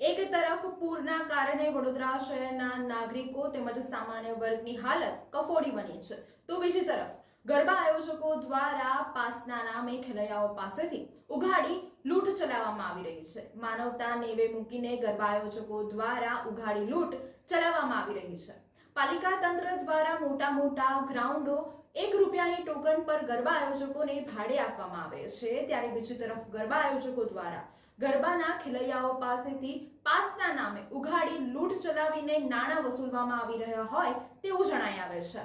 એક તરફ પૂરના કારણે વડોદરા શહેરના નાગરિકો તેમજ સામાન્ય વર્ગની હાલત કફોડી બની છે. તો બીજી તરફ, ગરબા આયોજકો દ્વારા પાસના નામે ખેલૈયાઓ પાસેથી ઉઘાડી લૂંટ ચલાવવામાં આવી રહી છે. માનવતા નેવે મૂકીને ગરબા આયોજકો દ્વારા ઉઘાડી લૂંટ ચલાવવામાં આવી રહી છે. પાલિકા તંત્ર દ્વારા મોટા મોટા ગ્રાઉન્ડો એક રૂપિયાની ટોકન પર ગરબા આયોજકોને ભાડે આપવામાં આવે છે. ત્યારે બીજી તરફ ગરબા આયોજકો દ્વારા ગરબાના ખેલૈયાઓ પાસેથી પાસના નામે ઉઘાડી, લૂંટ ચલાવીને નાણાં વસૂલવામાં આવી રહ્યા હોય તેવું જણાઈ આવે છે.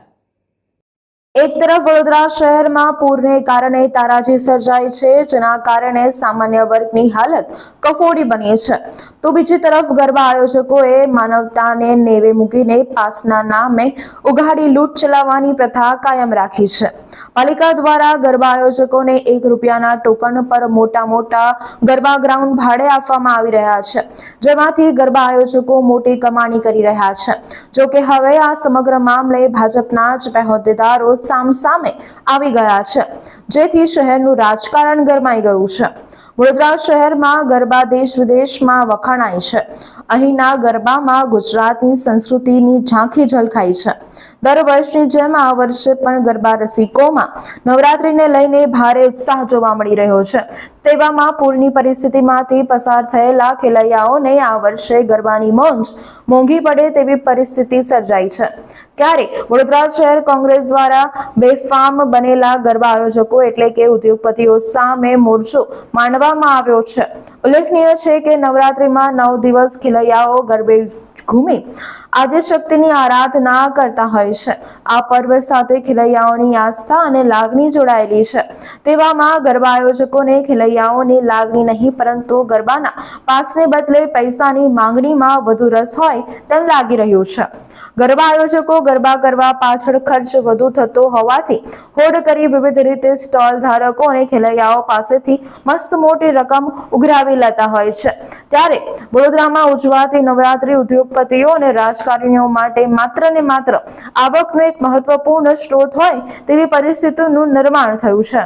એક તરફ વડોદરા શહેરમાં પૂરને કારણે તારાજી સર્જાઈ છે, જેના કારણે સામાન્ય વર્ગની હાલત કફોડી બની છે. તો બીજી તરફ ગરબા આયોજકોએ માનવતાને નેવે મૂકીને પાસના નામે ઉઘાડી લૂંટ ચલાવવાની પ્રથા કાયમ રાખી છે. પાલિકા દ્વારા ગરબા આયોજકોને એક રૂપિયાના ટોકન પર મોટા મોટા ગરબા ગ્રાઉન્ડ ભાડે આપવામાં આવી રહ્યા છે, જેમાંથી ગરબા આયોજકો મોટી કમાણી કરી રહ્યા છે. જોકે હવે આ સમગ્ર મામલે ભાજપના જ હોદ્દેદારો સામસામે આવી ગયા છે. જેથી શહેરનું રાજકારણ ગરમાઈ ગયું છે. વડોદરા શહેરમાં ગરબા દેશ વિદેશમાં વખાણાય છે. અહીંના ગરબામાં ગુજરાતની સંસ્કૃતિની ઝાંખી ઝલકાઈ છે. દર વર્ષની જેમ આ વર્ષે પણ ગરબા રસિકોમાં નવરાત્રીને લઈને ભારે ઉત્સાહ જોવા મળી રહ્યો છે. તેવામાં પૂરની પરિસ્થિતિમાંથી પસાર થયેલા ખેલૈયાઓને આ વર્ષે ગરબાની મોંજ મોંઘી પડે તેવી પરિસ્થિતિ સર્જાઈ છે. ત્યારે વડોદરા શહેર કોંગ્રેસ દ્વારા બેફામ બનેલા ગરબા આયોજકો એટલે કે ઉદ્યોગપતિઓ સામે મોરચો માંડવામાં આવ્યો છે. ઉલ્લેખનીય છે કે નવરાત્રિમાં નવ દિવસ ખેલૈયાઓ ગરબે ઘૂમી આદ્યશક્તિની આરાધના કરતા હોય છે. આ પર્વ સાથે ખેલૈયાઓની આસ્થા અને લાગણી જોડાયેલી છે. તેવામાં ગરબા આયોજકોને ખેલૈયાઓની લાગણી નહીં, પરંતુ ગરબાના પાસને બદલે પૈસાની માંગણીમાં વધુ રસ હોય તેમ લાગી રહ્યું છે. ગરબા આયોજકો ગરબા કરવા પાછળ ખર્ચ વધુ થતો હોવાથી હોડ કરી વિવિધ રીતે સ્ટોલ ધારકો અને ખેલૈયાઓ પાસેથી મસ્ત મોટી રકમ ઉઘરાવી લેતા હોય છે. ત્યારે વડોદરામાં ઉજવાતી નવરાત્રી ઉદ્યોગપતિઓ અને રાજકારણીઓ માટે માત્ર ને માત્ર આવકનો એક મહત્વપૂર્ણ સ્ત્રોત હોય તેવી પરિસ્થિતિનું નિર્માણ થયું છે.